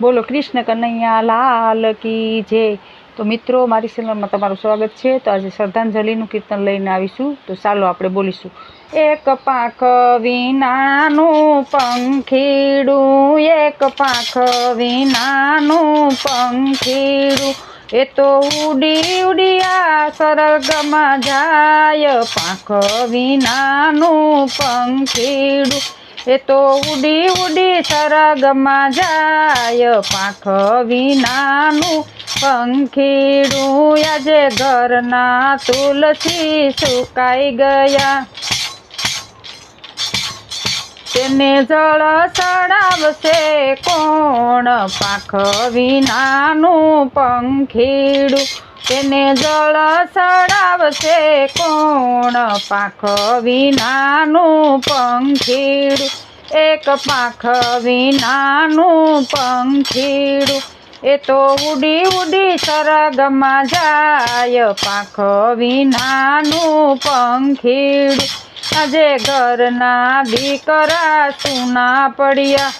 બોલો, કૃષ્ણ કનૈયા, લાલ કી જય. તો મિત્રો, મારી ચેનલમાં તમારું સ્વાગત છે. તો આજે શ્રદ્ધાંજલિનું કીર્તન લઈને આવીશું. તો ચાલો આપણે બોલીશું. એક પાંખ વિનાનું પંખીડું, એક પાંખ વિનાનું પંખીડું. એ તો ઉડી ઉડિયા સરગમાં જાય. પાંખ વિનાનું પંખીડું. એ તો ઉડી ઉડી સરગમાં જાય, પાંખ વિનાનું પંખીડું આજે ઘરના તુલસી સુકાઈ ગયા. તેને જળ ચડાવશે કોણ? પાંખ વિનાનું પંખીડું તેને જળ ચડાવશે કોણ? પાંખ વિનાનું પંખીડું. એક પાંખ વિનાનું પંખીડું. એ તો ઉડી ઉડી સરગમાં જાય. પાંખ વિનાનું પંખીડું. આજે ઘરના દીકરા સુના પડ્યા.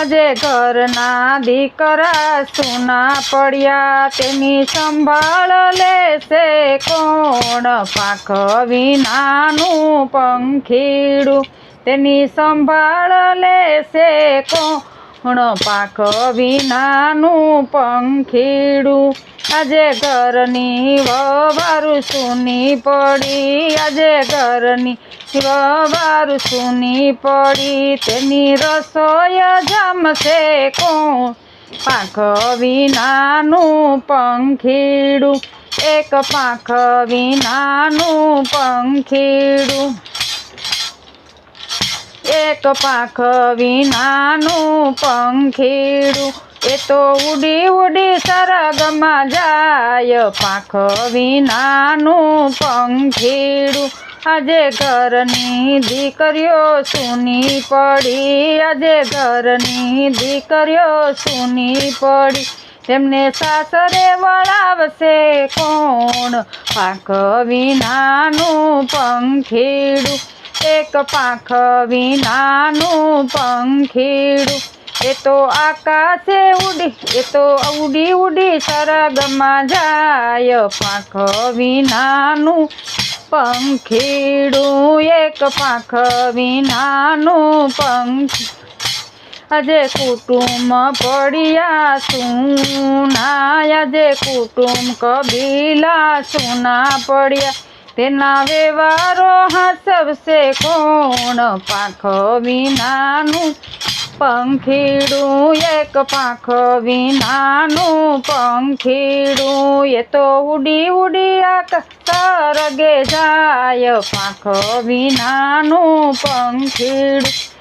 આજે ઘરના દીકરા સુના પડ્યા. તેની સંભાળ લેશે કોણ? પાક વિનાનું પંખીડું. તેની સંભાળ લેશે કોણ? પાક વિનાનું પંખીડું. આજે ઘરની વવારું સુની પડી, આજે ઘરની વવારું સુની પડી, તેની રસોઈ જમશે કોણ? પાંખ વિનાનું પંખીડું, એક પાંખ વિનાનું પંખીડું. એક પાંખ વિનાનું પંખીડું એ તો ઉડી ઉડી સરગમાં જાય, પાંખ વિનાનું પંખીડું. આજે ઘરની દીકરીઓ સુની પડી, આજે ઘરની દીકરીઓ સુની પડી. તેમને સાસરે વળાવશે કોણ? પાંખ વિનાનું પંખીડું. એક પાંખ વિનાનું પંખીડું. એ તો આકાશે ઉડી, એ તો ઉડી ઉડી સરગમાં જાય પાંખ વિનાનું. પંખીડું એક પાંખ વિનાનું પંખ. આજે કુટુંબ પડ્યા સુના આજે કુટુંબ કબીલા સુના પડ્યા. તેના વ્યવહારો હસવશે કોણ? પાંખ વિનાનું. પંખીડું, એક પાંખ વિનાનું પંખીડું, એ તો ઉડી ઉડી આકાશ સરગે જાય. પાંખ વિનાનું પંખીડું.